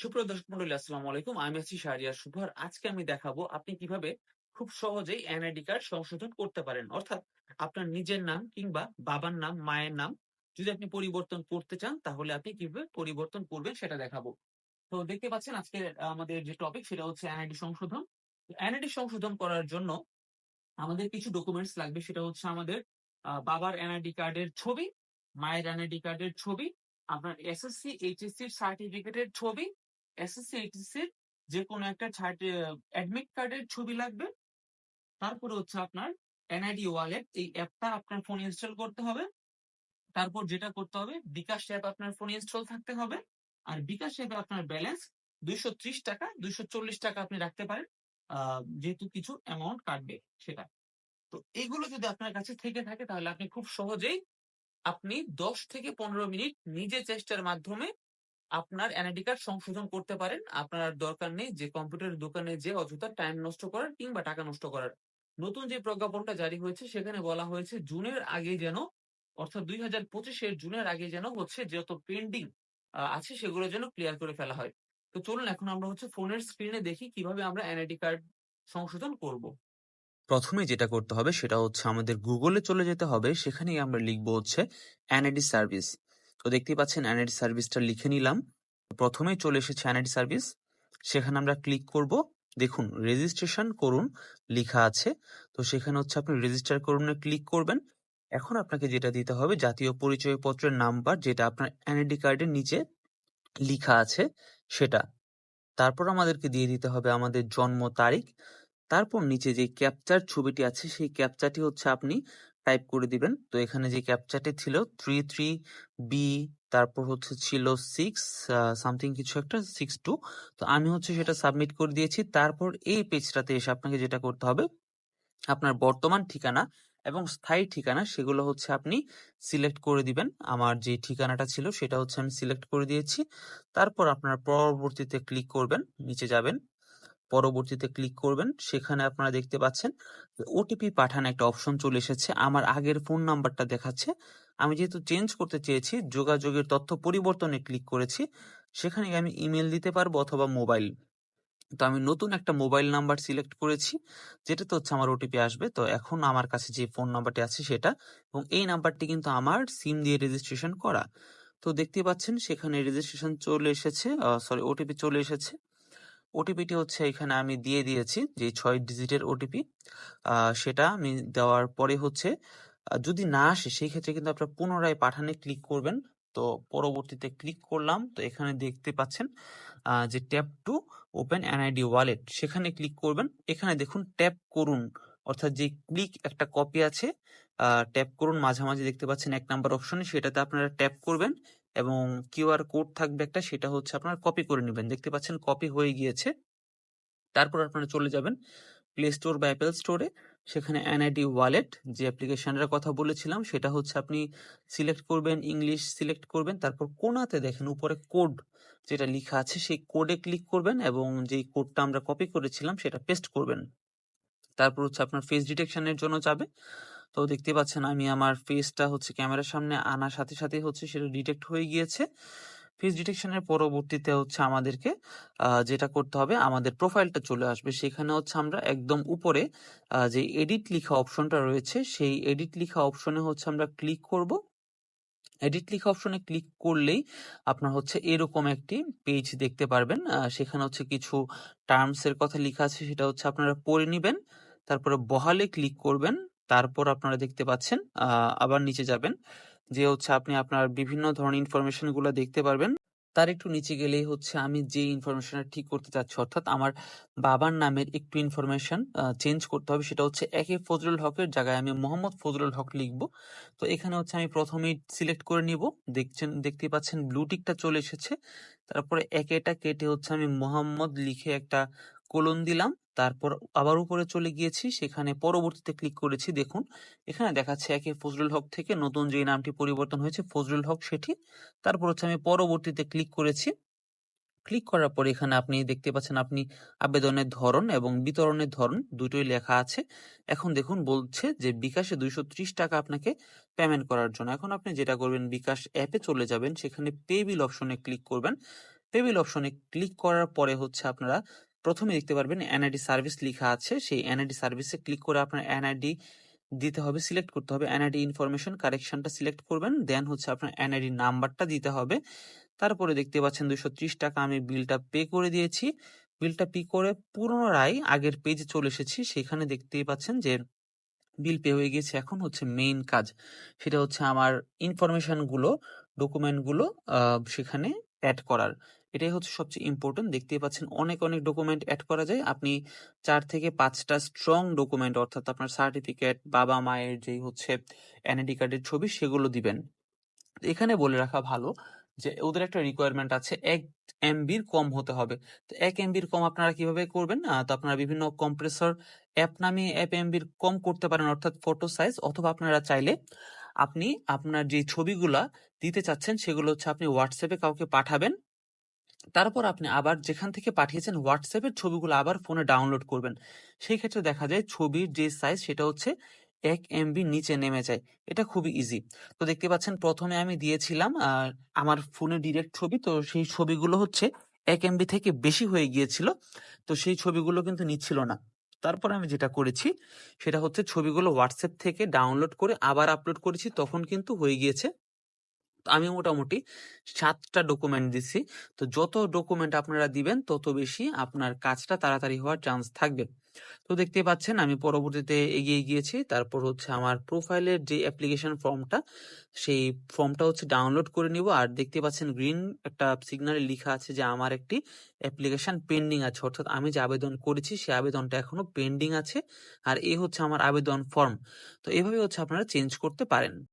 সুপ্রিয় দর্শক মন্ডলী, আসসালামু আলাইকুম। আমি আছি শাহরিয়ার শুভ আর আজকে আমি দেখাবো আপনি কীভাবে খুব সহজেই এনআইডি কার্ড সংশোধন করতে পারেন। অর্থাৎ আপনার নিজের নাম কিংবা বাবার নাম, মায়ের নাম যদি আপনি পরিবর্তন করতে চান, তাহলে আপনি কীভাবে পরিবর্তন করবেন সেটা দেখাবো। তো দেখতে পাচ্ছেন আজকে আমাদের যে টপিক সেটা হচ্ছে এনআইডি সংশোধন। এনআইডি সংশোধন করার জন্য আমাদের কিছু ডকুমেন্টস লাগবে। সেটা হচ্ছে আমাদের বাবার এনআইডি কার্ডের ছবি, মায়ের এনআইডি কার্ডের ছবি, আপনার এসএসসি এইচএসসি সার্টিফিকেটের ছবি এসএসসি এইচএসসি যে কোনো একটা অ্যাডমিট কার্ডের ছবি লাগবে। তারপরে হচ্ছে আপনার এনআইডি ওয়ালেট এই অ্যাপটা আপনার ফোনে ইনস্টল করতে হবে। তারপর যেটা করতে হবে, বিকাশ অ্যাপ আপনার ফোনে ইনস্টল থাকতে হবে। আর বিকাশ অ্যাপে আপনার ব্যালেন্স দুইশো ত্রিশ টাকা, দুইশো চল্লিশ টাকা আপনি রাখতে পারেন। যেহেতু কিছু অ্যামাউন্ট কাটবে সেটা। তো এগুলো যদি আপনার কাছে থেকে থাকে, তাহলে আপনি খুব সহজেই আপনি দশ থেকে পনেরো মিনিট নিজে চেষ্টার মাধ্যমে আপনার কার্ড সংশোধন করতে পারেন। আপনার দরকার নেই যে কম্পিউটার দোকানে যে অযথা টাইম নষ্ট করার কিংবা টাকা নষ্ট করার। নতুন যে প্রজ্ঞাপনটা জারি হয়েছে, সেখানে বলা হয়েছে জুনের আগে যেন, অর্থাৎ দুই হাজার পঁচিশের জুনের আগে যেন হচ্ছে যত পেন্ডিং আছে সেগুলো যেন ক্লিয়ার করে ফেলা হয়। তো চলুন এখন আমরা হচ্ছে ফোনের স্ক্রিনে দেখি কীভাবে আমরা এনআইডি কার্ড সংশোধন করব। প্রথমে যেটা করতে হবে সেটা হচ্ছে আমাদের গুগলে চলে যেতে হবে। সেখানেই আমরা লিখব হচ্ছে এনআইডি সার্ভিস তো দেখতেই পাচ্ছেন এনআইডি সার্ভিসটা লিখে নিলাম। প্রথমেই চলে এসেছে এনআইডি সার্ভিস সেখানে আমরা ক্লিক করব। দেখুন রেজিস্ট্রেশন করুন লেখা আছে। তো সেখানে হচ্ছে আপনি রেজিস্টার করুনে ক্লিক করবেন। এখন আপনাকে যেটা দিতে হবে, জাতীয় পরিচয়পত্রের নাম্বার যেটা আপনার এনআইডি কার্ডের নিচে লেখা আছে, সেটা। তারপর আমাদেরকে দিয়ে দিতে হবে আমাদের জন্ম তারিখ। তারপর নিচে যে ক্যাপচার ছবিটি আছে, সেই ক্যাপচারটি হচ্ছে আপনি টাইপ করে দিবেন। তো এখানে যে ক্যাপচারটি ছিল থ্রি থ্রি বি তারপর হচ্ছে ছিল সিক্স সামথিং কিছু একটা সিক্স টু তো আমি হচ্ছে সেটা সাবমিট করে দিয়েছি। তারপর এই পেজটাতে এসে আপনাকে যেটা করতে হবে, আপনার বর্তমান ঠিকানা এবং স্থায়ী ঠিকানা, সেগুলো হচ্ছে আপনি সিলেক্ট করে দিবেন। আমার যে ঠিকানাটা ছিল, সেটা হচ্ছে আমি সিলেক্ট করে দিয়েছি। তারপর আপনার পরবর্তীতে ক্লিক করবেন, নিচে যাবেন। পরবর্তীতে ক্লিক করবেন। সেখানে আপনারা দেখতে পাচ্ছেন ওটিপি পাঠানো একটা অপশন চলে এসেছে। আমার আগের ফোন নাম্বারটা দেখাচ্ছে। আমি যেহেতু চেঞ্জ করতে চেয়েছি, যোগাযোগের তথ্য পরিবর্তনে ক্লিক করেছি, সেখানে আমি ইমেল দিতে পারব অথবা মোবাইল তো আমি নতুন একটা মোবাইল নাম্বার সিলেক্ট করেছি, যেটাতে হচ্ছে আমার ওটিপি আসবে। তো এখন আমার কাছে যে ফোন নাম্বারটি আছে সেটা, এবং এই নাম্বারটি কিন্তু আমার সিম দিয়ে রেজিস্ট্রেশন করা। তো দেখতে পাচ্ছেন সেখানে রেজিস্ট্রেশন চলে এসেছে সরি ওটিপি চলে এসেছে। ওটিপিটি হচ্ছে এখানে আমি দিয়ে দিয়েছি, যে ছয় ডিজিটের ওটিপি সেটা আমি দেওয়ার পরে হচ্ছে যদি না আসে, সেই ক্ষেত্রে কিন্তু আপনার পুনরায় পাঠানে ক্লিক করবেন। তো পরবর্তীতে ক্লিক করলাম, তো এখানে দেখতে পাচ্ছেন যে tap to open NID wallet, সেখানে ক্লিক করবেন। এখানে দেখুন ট্যাপ করুন, অর্থাৎ যে ক্লিক একটা কপি আছে ট্যাপ করুন, মাঝামাঝি দেখতে পাচ্ছেন এক নাম্বার অপশনে, সেটাতে আপনারা ট্যাপ করবেন। এবং কিউআর কোড থাকবে একটা, সেটা হচ্ছে আপনার কপি করে নেবেন। দেখতে পাচ্ছেন কপি হয়ে গিয়েছে। তারপর আপনারা চলে যাবেন প্লে স্টোর বা অ্যাপেল স্টোরে সেখানে এনআইডি ওয়ালেট যে অ্যাপ্লিকেশনের কথা বলেছিলাম, সেটা হচ্ছে আপনি সিলেক্ট করবেন ইংলিশ সিলেক্ট করবেন, তারপর কোনাতে দেখেন উপরে কোড যেটা লেখা আছে, সেই কোডে ক্লিক করবেন এবং যেই কোডটা আমরা কপি করেছিলাম, সেটা পেস্ট করবেন। তারপর হচ্ছে আপনার ফেস ডিটেকশনের জন্য যাবে। তো দেখতে পাচ্ছেন আমি আমার ফেসটা হচ্ছে ক্যামেরার সামনে আনার সাথে সাথে হচ্ছে সেটা ডিটেক্ট হয়ে গিয়েছে। ফেস ডিটেকশনের পরবর্তীতে হচ্ছে আমাদেরকে যেটা করতে হবে, আমাদের প্রোফাইলটা চলে আসবে। সেখানে হচ্ছে আমরা একদম উপরে যে এডিট লিখা অপশনটা রয়েছে, সেই এডিট লিখা অপশনে হচ্ছে আমরা ক্লিক করব। এডিট লিখা অপশনে ক্লিক করলেই আপনার হচ্ছে এরকম একটি পেজ দেখতে পারবেন। সেখানে হচ্ছে কিছু টার্মস এর কথা লেখা আছে, সেটা হচ্ছে আপনারা পড়ে নেবেন, তারপরে বহালে ক্লিক করবেন। তারপর আপনারা দেখতে পাচ্ছেন আবার নিচে যাবেন। যে হচ্ছে আপনি আপনার বিভিন্ন ধরনের ইনফরমেশনগুলো দেখতে পারবেন, তার একটু নিচে গেলেই হচ্ছে আমি যে ইনফরমেশনটা ঠিক করতে চাচ্ছি, অর্থাৎ আমার বাবার নামের একটু ইনফরমেশন চেঞ্জ করতে হবে, সেটা হচ্ছে একে ফজলুল হকের জায়গায় আমি মোহাম্মদ ফজলুল হক লিখব। তো এখানে হচ্ছে আমি প্রথমেই সিলেক্ট করে নিব, দেখছেন, দেখতে পাচ্ছেন ব্লু টিকটা চলে এসেছে। তারপরে একেটা কেটে হচ্ছে আমি মোহাম্মদ লিখে একটা কোলন দিলাম, তারপর আবার উপরে চলে গিয়েছি, সেখানে পরবর্তীতে ক্লিক করেছি, দেখুন, এখানে দেখাচ্ছে একে ফজলুল হক থেকে নতুন যে নামটি পরিবর্তন হয়েছে, ফজলুল হক সেটি। তারপর হচ্ছে আমি পরবর্তীতে ক্লিক করেছি। ক্লিক করার পর এখানে আপনি দেখতে পাচ্ছেন আপনি আবেদনের ধরন এবং বিতরণের ধরন, দুটোই লেখা আছে। এখন দেখুন, বলছে যে বিকাশে দুইশো ত্রিশ টাকা আপনাকে পেমেন্ট করার জন্য। এখন আপনি যেটা করবেন, বিকাশ অ্যাপে চলে যাবেন, সেখানে পে বিল অপশনে ক্লিক করবেন। পেবিল অপশনে ক্লিক করার পরে হচ্ছে আপনারা প্রথমে দেখতে পারবেন এনআইডি সার্ভিস লেখা আছে। সেই এনআইডি সার্ভিসে ক্লিক করে আপনার এনআইডি দিতে হবে সিলেক্ট করতে হবে। এনআইডি ইনফরমেশন কারেকশনটা সিলেক্ট করবেন দেন হচ্ছে আপনার এনআইডি নাম্বারটা দিতে হবে। তারপরে দেখতে পাচ্ছেন দুশো ত্রিশ টাকা আমি বিলটা পে করে দিয়েছি। বিলটা পে করে পুনরায় আগের পেজে চলে এসেছি। সেখানে দেখতেই পাচ্ছেন যে বিল পে হয়ে গেছে এখন হচ্ছে মেইন কাজ সেটা হচ্ছে আমার ইনফরমেশনগুলো ডকুমেন্টগুলো আহ, সেখানে অ্যাড করার। এটাই হচ্ছে সবচেয়ে ইম্পর্টেন্ট দেখতেই পাচ্ছেন অনেক অনেক ডকুমেন্ট অ্যাড করা যায়। আপনি চার থেকে পাঁচটা স্ট্রং ডকুমেন্ট অর্থাৎ আপনার সার্টিফিকেট বাবা মায়ের যেই হচ্ছে এনআইডি কার্ডের ছবি সেগুলো দিবেন। এখানে বলে রাখা ভালো যে ওদের একটা রিকোয়ারমেন্ট আছে এক এমবির কম হতে হবে। তো এক এমবির কম আপনারা কীভাবে করবেন আহ, তো আপনারা বিভিন্ন কম্প্রেসর অ্যাপ নামে অ্যাপ এমবির কম করতে পারেন অর্থাৎ ফটো সাইজ অথবা আপনারা চাইলে আপনি আপনার যে ছবিগুলা দিতে চাচ্ছেন, সেগুলো হচ্ছে আপনি হোয়াটসঅ্যাপে কাউকে পাঠাবেন। তারপর আপনি আবার যেখান থেকে পাঠিয়েছেন হোয়াটসঅ্যাপের ছবিগুলো আবার ফোনে ডাউনলোড করবেন। সেই ক্ষেত্রে দেখা যায় ছবির যে সাইজ সেটা হচ্ছে এক এমবি নিচে নেমে যায়। এটা খুবই ইজি তো দেখতে পাচ্ছেন প্রথমে আমি দিয়েছিলাম আমার ফোনে ডিরেক্ট ছবি, তো সেই ছবিগুলো হচ্ছে এক এমবি থেকে বেশি হয়ে গিয়েছিল। তো সেই ছবিগুলো কিন্তু নিচ্ছিল না। তারপর আমি যেটা করেছি, সেটা হচ্ছে ছবিগুলো হোয়াটসঅ্যাপ থেকে ডাউনলোড করে আবার আপলোড করেছি, তখন কিন্তু হয়ে গিয়েছে আমি মোটামুটি সাতটা ডকুমেন্ট দিছি। তো যত ডকুমেন্ট আপনারা দিবেন, তত বেশি আপনার কাজটা তাড়াতাড়ি হওয়ার চান্স থাকবে। তো দেখতে পাচ্ছেন, আমি পরবর্তীতে এগিয়ে গিয়েছি। তারপর হচ্ছে আমার প্রোফাইলের যে অ্যাপ্লিকেশন ফর্মটা সেই ফর্মটা হচ্ছে ডাউনলোড করে নিব। আর দেখতে পাচ্ছেন গ্রিন একটা সিগনালে লেখা আছে যে আমার একটি অ্যাপ্লিকেশন পেন্ডিং আছে। অর্থাৎ আমি যে আবেদন করেছি সেই আবেদনটা এখনও পেন্ডিং আছে। আর এই হচ্ছে আমার আবেদন ফর্ম তো এভাবে হচ্ছে আপনারা চেঞ্জ করতে পারেন।